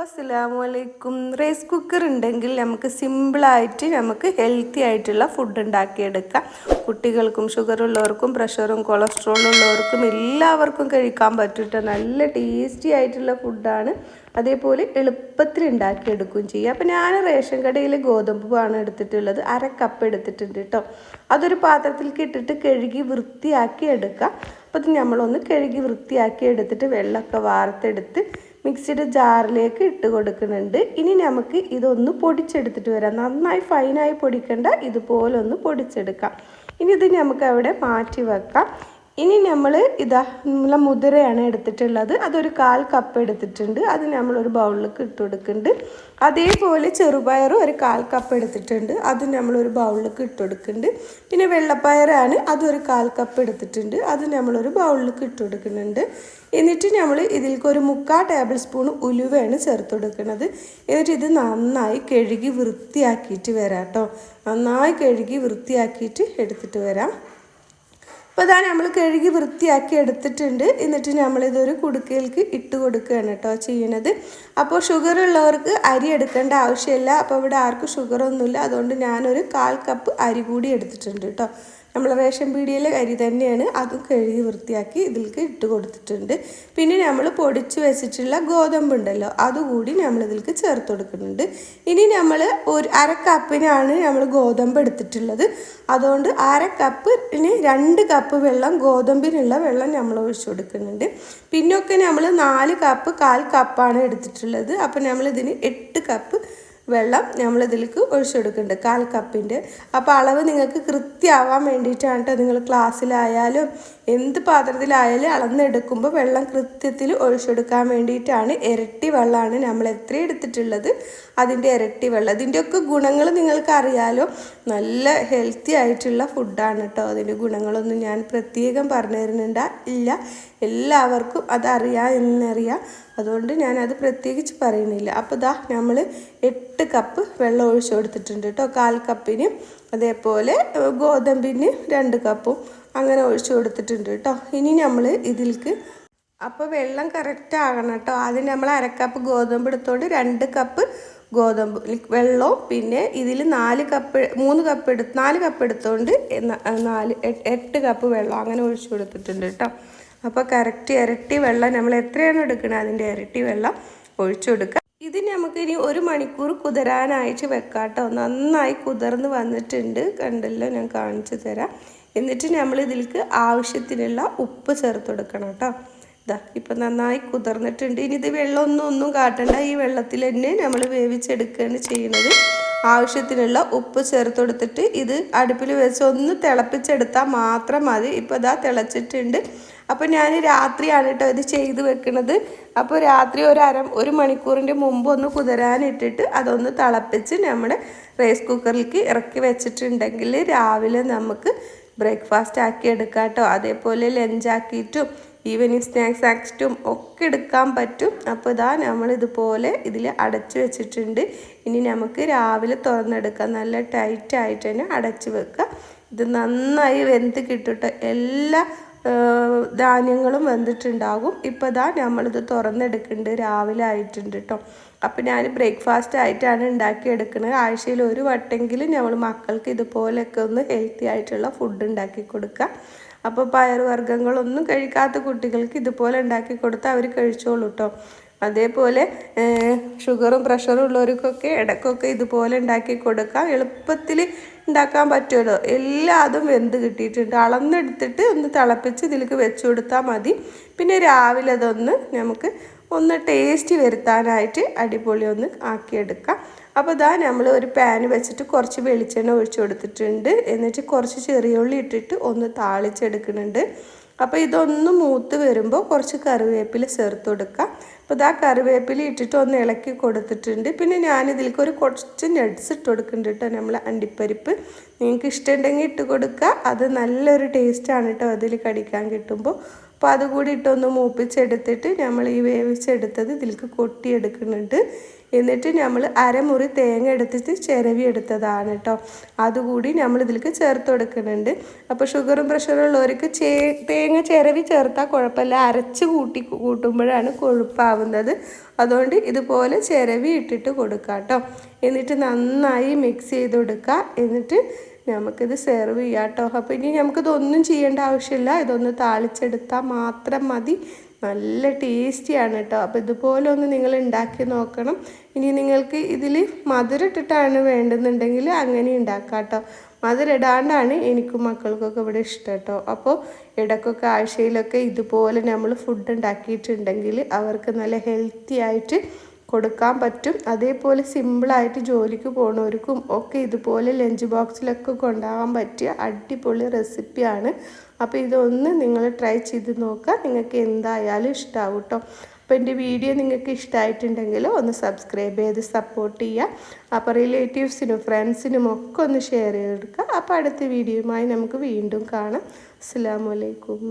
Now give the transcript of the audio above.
അസ്സലാമു അലൈക്കും rice cooker ഉണ്ടെങ്കിൽ നമുക്ക് സിമ്പിളായിട്ട് നമുക്ക് ഹെൽത്തി ആയിട്ടുള്ള ഫുഡ് ഉണ്ടാക്കിയെടുക്കാം. കുട്ടികൾക്കും ഷുഗർ ഉള്ളവർക്കും പ്രഷറും കൊളസ്ട്രോളും ഉള്ളവർക്കും എല്ലാവർക്കും കഴിക്കാൻ പറ്റിയിട്ട് നല്ല ടേസ്റ്റി ആയിട്ടുള്ള ഫുഡാണ് അതേപോലെ എളുപ്പത്തിൽ ഉണ്ടാക്കിയെടുക്കുകയും ചെയ്യാം. അപ്പോൾ ഞാൻ റേഷൻ കടയിൽ ഗോതമ്പാണ് എടുത്തിട്ടുള്ളത് അര കപ്പ് എടുത്തിട്ടുണ്ട് കേട്ടോ അതൊരു പാത്രത്തിലേക്ക് ഇട്ടിട്ട് കഴുകി വൃത്തിയാക്കി എടുക്കാം അപ്പോൾ നമ്മളൊന്ന് കഴുകി വൃത്തിയാക്കി എടുത്തിട്ട് വെള്ളമൊക്കെ വാർത്തെടുത്ത് മിക്സിയുടെ ജാറിലേക്ക് ഇട്ട് കൊടുക്കുന്നുണ്ട്. ഇനി നമുക്ക് ഇതൊന്ന് പൊടിച്ചെടുത്തിട്ട് വരാം. നന്നായി ഫൈനായി പൊടിക്കണ്ട ഇതുപോലൊന്ന് പൊടിച്ചെടുക്കാം. ഇനി ഇത് നമുക്ക് അവിടെ മാറ്റി വെക്കാം. ഇനി നമ്മൾ ഇതാ നമ്മളെ മുതിരയാണ് എടുത്തിട്ടുള്ളത്. അതൊരു കാൽ കപ്പ് എടുത്തിട്ടുണ്ട്. അത് നമ്മൾ ഒരു ബൗളിലേക്ക് ഇട്ട് കൊടുക്കുന്നുണ്ട്. അതേപോലെ ചെറുപയറും ഒരു കാൽ കപ്പ് എടുത്തിട്ടുണ്ട്. അത് നമ്മളൊരു ബൗളിലേക്ക് ഇട്ട് കൊടുക്കുന്നുണ്ട്. പിന്നെ വെള്ളപ്പയറാണ്. അതൊരു കാൽ കപ്പ് എടുത്തിട്ടുണ്ട്. അത് നമ്മളൊരു ബൗളിലേക്ക് ഇട്ട് കൊടുക്കുന്നുണ്ട്. എന്നിട്ട് നമ്മൾ ഇതിലേക്ക് ഒരു മുക്കാൽ ടേബിൾ സ്പൂൺ ഉലുവയാണ് ചേർത്ത് കൊടുക്കുന്നത്. എന്നിട്ട് ഇത് നന്നായി കഴുകി വൃത്തിയാക്കിയിട്ട് വരാം കേട്ടോ. നന്നായി കഴുകി വൃത്തിയാക്കിയിട്ട് എടുത്തിട്ട് വരാം. അപ്പോൾ ഇതാ നമ്മൾ കഴുകി വൃത്തിയാക്കി എടുത്തിട്ടുണ്ട്. എന്നിട്ട് നമ്മളിതൊരു കുടുക്കയിലേക്ക് ഇട്ട് കൊടുക്കുകയാണ് കേട്ടോ ചെയ്യണത് അപ്പോൾ ഷുഗർ ഉള്ളവർക്ക് അരി എടുക്കേണ്ട ആവശ്യമില്ല. അപ്പോൾ ഇവിടെ ആർക്കും ഷുഗറൊന്നുമില്ല അതുകൊണ്ട് ഞാനൊരു കാൽ കപ്പ് അരി കൂടി എടുത്തിട്ടുണ്ട് കേട്ടോ നമ്മൾ റേഷൻ പീടിയയിലെ അരി തന്നെയാണ് അതും കഴുകി വൃത്തിയാക്കി ഇതിലേക്ക് ഇട്ട് കൊടുത്തിട്ടുണ്ട്. പിന്നെ നമ്മൾ പൊടിച്ച് വെച്ചിട്ടുള്ള ഗോതമ്പുണ്ടല്ലോ അതുകൂടി നമ്മൾ ഇതിലേക്ക് ചേർത്ത് കൊടുക്കുന്നുണ്ട്. ഇനി നമ്മൾ ഒരു അര കപ്പിനാണ് നമ്മൾ ഗോതമ്പ് എടുത്തിട്ടുള്ളത്. അതുകൊണ്ട് അര കപ്പിന് രണ്ട് കപ്പ് വെള്ളം ഗോതമ്പിനുള്ള വെള്ളം നമ്മൾ ഒഴിച്ചു കൊടുക്കുന്നുണ്ട്. പിന്നൊക്കെ നമ്മൾ നാല് കപ്പ് കാൽ കപ്പാണ് എടുത്തിട്ടുള്ളത്. അപ്പോൾ നമ്മളിതിന് എട്ട് കപ്പ് വെള്ളം നമ്മൾ ഇതിലേക്ക് ഒഴിച്ചു കൊടുക്കുന്നുണ്ട് കാൽ കപ്പിന്റെ. അപ്പോൾ അളവ് നിങ്ങൾക്ക് കൃത്യമാവാൻ വേണ്ടിയിട്ടാണ് കേട്ടോ നിങ്ങൾ ക്ലാസ്സിലായാലും എന്ത് പാത്രത്തിലായാലും അളന്നെടുക്കുമ്പോൾ വെള്ളം കൃത്യത്തിൽ ഒഴിച്ചെടുക്കാൻ വേണ്ടിയിട്ടാണ് ഇരട്ടി വെള്ളമാണ് നമ്മൾ എത്ര എടുത്തിട്ടുള്ളത് അതിന്റെ ഇരട്ടി വെള്ളം. ഇതിന്റെയൊക്കെ ഗുണങ്ങൾ നിങ്ങൾക്ക് അറിയാലോ. നല്ല ഹെൽത്തി ആയിട്ടുള്ള ഫുഡാണ് കേട്ടോ അതിന്റെ ഗുണങ്ങളൊന്നും ഞാൻ പ്രത്യേകം പറഞ്ഞു തരുന്നുണ്ട് ഇല്ല. എല്ലാവർക്കും അതറിയാം എന്നറിയാം. അതുകൊണ്ട് ഞാനത് പ്രത്യേകിച്ച് പറയുന്നില്ല. അപ്പോൾ ഇതാ നമ്മൾ എട്ട് കപ്പ് വെള്ളം ഒഴിച്ചു കൊടുത്തിട്ടുണ്ട് കേട്ടോ. കാൽ കപ്പിന് അതേപോലെ ഗോതമ്പിന് രണ്ട് കപ്പും അങ്ങനെ ഒഴിച്ചു കൊടുത്തിട്ടുണ്ട് കേട്ടോ. ഇനി നമ്മൾ ഇതിൽക്ക് അപ്പോൾ വെള്ളം കറക്റ്റ് ആകണം കേട്ടോ. ആദ്യം നമ്മൾ അരക്കപ്പ് ഗോതമ്പ് എടുത്തോണ്ട് രണ്ട് കപ്പ് ഗോതമ്പ് വെള്ളവും പിന്നെ ഇതിൽ നാല് കപ്പ് മൂന്ന് കപ്പ് എടുത്ത് നാല് കപ്പ് എടുത്തോണ്ട് നാല് എട്ട് കപ്പ് വെള്ളം അങ്ങനെ ഒഴിച്ചു കൊടുത്തിട്ടുണ്ട് കേട്ടോ. അപ്പോൾ കറക്റ്റ് ഇരട്ടി വെള്ളം നമ്മൾ എത്രയാണ് എടുക്കുന്നത് അതിന്റെ ഇരട്ടി വെള്ളം ഒഴിച്ചു കൊടുക്കുക. ഇത് നമുക്കിനി ഒരു മണിക്കൂർ കുതിരാനായിട്ട് വെക്കാട്ടോ. കേട്ടോ നന്നായി കുതിർന്ന് വന്നിട്ടുണ്ട്. കണ്ടല്ലോ? ഞാൻ കാണിച്ചു തരാം. എന്നിട്ട് നമ്മൾ ഇതിലേക്ക് ആവശ്യത്തിനുള്ള ഉപ്പ് ചേർത്ത് കൊടുക്കണം കേട്ടോ. ഇതാ ഇപ്പം നന്നായി കുതിർന്നിട്ടുണ്ട്. ഇനി ഇത് വെള്ളമൊന്നും ഒന്നും കാട്ടണ്ട. ഈ വെള്ളത്തിൽ തന്നെ നമ്മൾ വേവിച്ചെടുക്കുകയാണ് ചെയ്യുന്നത്. ആവശ്യത്തിനുള്ള ഉപ്പ് ചേർത്ത് കൊടുത്തിട്ട് ഇത് അടുപ്പിൽ വെച്ച് ഒന്ന് തിളപ്പിച്ചെടുത്താൽ മാത്രം മതി. ഇപ്പോൾ ഇതാ തിളച്ചിട്ടുണ്ട്. അപ്പോൾ ഞാൻ രാത്രിയാണ് കേട്ടോ ഇത് ചെയ്ത് വെക്കുന്നത് അപ്പോൾ രാത്രി ഒരു അര ഒരു മണിക്കൂറിന്റെ മുമ്പ് ഒന്ന് കുതിരാനിട്ടിട്ട് അതൊന്ന് തിളപ്പിച്ച് നമ്മുടെ റൈസ് കുക്കറിലേക്ക് ഇറക്കി വെച്ചിട്ടുണ്ടെങ്കിൽ രാവിലെ നമുക്ക് ബ്രേക്ക്ഫാസ്റ്റ് ആക്കി എടുക്കാം കേട്ടോ അതേപോലെ ലഞ്ചാക്കിയിട്ടും ഈവനിങ് സ്നാക്സ് ആക്കിയിട്ടും ഒക്കെ എടുക്കാൻ പറ്റും. അപ്പോൾ ഇതാ നമ്മൾ ഇതുപോലെ ഇതിൽ അടച്ചു വെച്ചിട്ടുണ്ട്. ഇനി നമുക്ക് രാവിലെ തുറന്നെടുക്കാം. നല്ല ടൈറ്റായിട്ട് തന്നെ അടച്ചു വെക്കുക ഇത് നന്നായി വെന്ത് കിട്ടുട്ടോ എല്ലാ ധാന്യങ്ങളും വെന്തിട്ടുണ്ടാകും ഇപ്പോൾ ഇതാ നമ്മളിത് തുറന്നെടുക്കുന്നുണ്ട് രാവിലെ ആയിട്ടുണ്ട് കേട്ടോ അപ്പോൾ ഞാൻ ബ്രേക്ക്ഫാസ്റ്റ് ആയിട്ടാണ് ഉണ്ടാക്കിയെടുക്കുന്നത് ആഴ്ചയിൽ ഒരു വട്ടെങ്കിലും നമ്മൾ മക്കൾക്ക് ഇതുപോലെയൊക്കെ ഒന്ന് ഹെൽത്തി ആയിട്ടുള്ള ഫുഡ് ഉണ്ടാക്കി കൊടുക്കുക അപ്പോൾ പയറുവർഗങ്ങളൊന്നും കഴിക്കാത്ത കുട്ടികൾക്ക് ഇതുപോലെ ഉണ്ടാക്കി കൊടുത്താൽ അവർ കഴിച്ചോളൂ കേട്ടോ അതേപോലെ ഷുഗറും പ്രഷറും ഉള്ളവർക്കൊക്കെ ഇടയ്ക്കൊക്കെ ഇതുപോലെ ഉണ്ടാക്കി കൊടുക്കാം. എളുപ്പത്തിൽ ഉണ്ടാക്കാൻ പറ്റുമല്ലോ. എല്ലാതും വെന്ത് കിട്ടിയിട്ടുണ്ട്. അളന്നെടുത്തിട്ട് ഒന്ന് തിളപ്പിച്ച് ഇതിലേക്ക് വെച്ച് കൊടുത്താൽ മതി. പിന്നെ രാവിലെ അതൊന്ന് നമുക്ക് ഒന്ന് ടേസ്റ്റ് വരുത്താനായിട്ട് അടിപൊളി ഒന്ന് ആക്കിയെടുക്കാം. അപ്പോൾ ഇതാ നമ്മൾ ഒരു പാൻ വെച്ചിട്ട് കുറച്ച് വെളിച്ചെണ്ണ ഒഴിച്ചു കൊടുത്തിട്ടുണ്ട്. എന്നിട്ട് കുറച്ച് ചെറിയ ഉള്ളി ഇട്ടിട്ട് ഒന്ന് താളിച്ചെടുക്കുന്നുണ്ട്. അപ്പോൾ ഇതൊന്ന് മൂത്ത് വരുമ്പോൾ കുറച്ച് കറിവേപ്പില ചേർത്ത് കൊടുക്കുക അപ്പോൾ ഇതാ കറിവേപ്പില ഇട്ടിട്ട് ഒന്ന് ഇളക്കി കൊടുത്തിട്ടുണ്ട്. പിന്നെ ഞാനിതിലേക്ക് ഒരു കുറച്ച് നട്ട്സ് ഇട്ട് കൊടുക്കുന്നുണ്ട് കേട്ടോ നമ്മൾ അണ്ടിപ്പരിപ്പ്. നിങ്ങൾക്ക് ഇഷ്ടമുണ്ടെങ്കിൽ ഇട്ട് കൊടുക്കുക. അത് നല്ലൊരു ടേസ്റ്റാണ് കേട്ടോ അതിൽ കടിക്കാൻ കിട്ടുമ്പോൾ അപ്പോൾ അതുകൂടി ഇട്ടൊന്ന് മൂപ്പിച്ചെടുത്തിട്ട് നമ്മൾ ഈ വേവിച്ചെടുത്തത് ഇതിലേക്ക് കൊട്ടിയെടുക്കുന്നുണ്ട്. എന്നിട്ട് നമ്മൾ അരമുറി തേങ്ങ എടുത്തിട്ട് ചിരവി എടുത്തതാണ് കേട്ടോ. അതുകൂടി നമ്മൾ ഇതിലേക്ക് ചേർത്ത് കൊടുക്കുന്നുണ്ട്. അപ്പോൾ ഷുഗറും പ്രഷറും ഉള്ളവർക്ക് ചേ തേങ്ങ ചിരവി ചേർത്താൽ കുഴപ്പമില്ല. അരച്ച് കൂട്ടി കൂട്ടുമ്പോഴാണ് കൊഴുപ്പാവുന്നത്. അതുകൊണ്ട് ഇതുപോലെ ചിരവി ഇട്ടിട്ട് കൊടുക്കുക കേട്ടോ. എന്നിട്ട് നന്നായി മിക്സ് ചെയ്ത് കൊടുക്കുക. എന്നിട്ട് നമുക്കിത് സെർവ് ചെയ്യാം കേട്ടോ. അപ്പോൾ ഇനി നമുക്കിതൊന്നും ചെയ്യേണ്ട ആവശ്യമില്ല. ഇതൊന്ന് താളിച്ചെടുത്താൽ മാത്രം മതി. നല്ല ടേസ്റ്റിയാണ് കേട്ടോ അപ്പോൾ ഇതുപോലെ ഒന്ന് നിങ്ങൾ ഉണ്ടാക്കി നോക്കണം. ഇനി നിങ്ങൾക്ക് ഇതിൽ മധുരം ഇട്ടിട്ടാണ് വേണ്ടെന്നുണ്ടെങ്കിൽ അങ്ങനെ ഉണ്ടാക്കാം കേട്ടോ മധുരം ഇടാണ്ടാണ് എനിക്കും മക്കൾക്കൊക്കെ ഇവിടെ ഇഷ്ടം കേട്ടോ അപ്പോൾ ഇടയ്ക്കൊക്കെ ആഴ്ചയിലൊക്കെ ഇതുപോലെ നമ്മൾ ഫുഡ് ഉണ്ടാക്കിയിട്ടുണ്ടെങ്കിൽ അവർക്ക് നല്ല ഹെൽത്തി ആയിട്ട് കൊടുക്കാൻ പറ്റും. അതേപോലെ സിമ്പിളായിട്ട് ജോലിക്ക് പോകുന്നവർക്കും ഒക്കെ ഇതുപോലെ ലഞ്ച് ബോക്സിലൊക്കെ കൊണ്ടുപോകാൻ പറ്റിയ അടിപൊളി റെസിപ്പിയാണ് അപ്പോൾ ഇതൊന്ന് നിങ്ങൾ ട്രൈ ചെയ്ത് നോക്കുക. നിങ്ങൾക്ക് എന്തായാലും ഇഷ്ടമാവും കേട്ടോ അപ്പോൾ എന്റെ വീഡിയോ നിങ്ങൾക്ക് ഇഷ്ടമായിട്ടുണ്ടെങ്കിൽ ഒന്ന് സബ്സ്ക്രൈബ് ചെയ്ത് സപ്പോർട്ട് ചെയ്യുക. അപ്പോൾ റിലേറ്റീവ്സിനും ഫ്രണ്ട്സിനും ഒക്കെ ഒന്ന് ഷെയർ ചെയ്തെടുക്കുക. അപ്പോൾ അടുത്ത വീഡിയോയുമായി നമുക്ക് വീണ്ടും കാണാം. അസ്സാം വലൈക്കും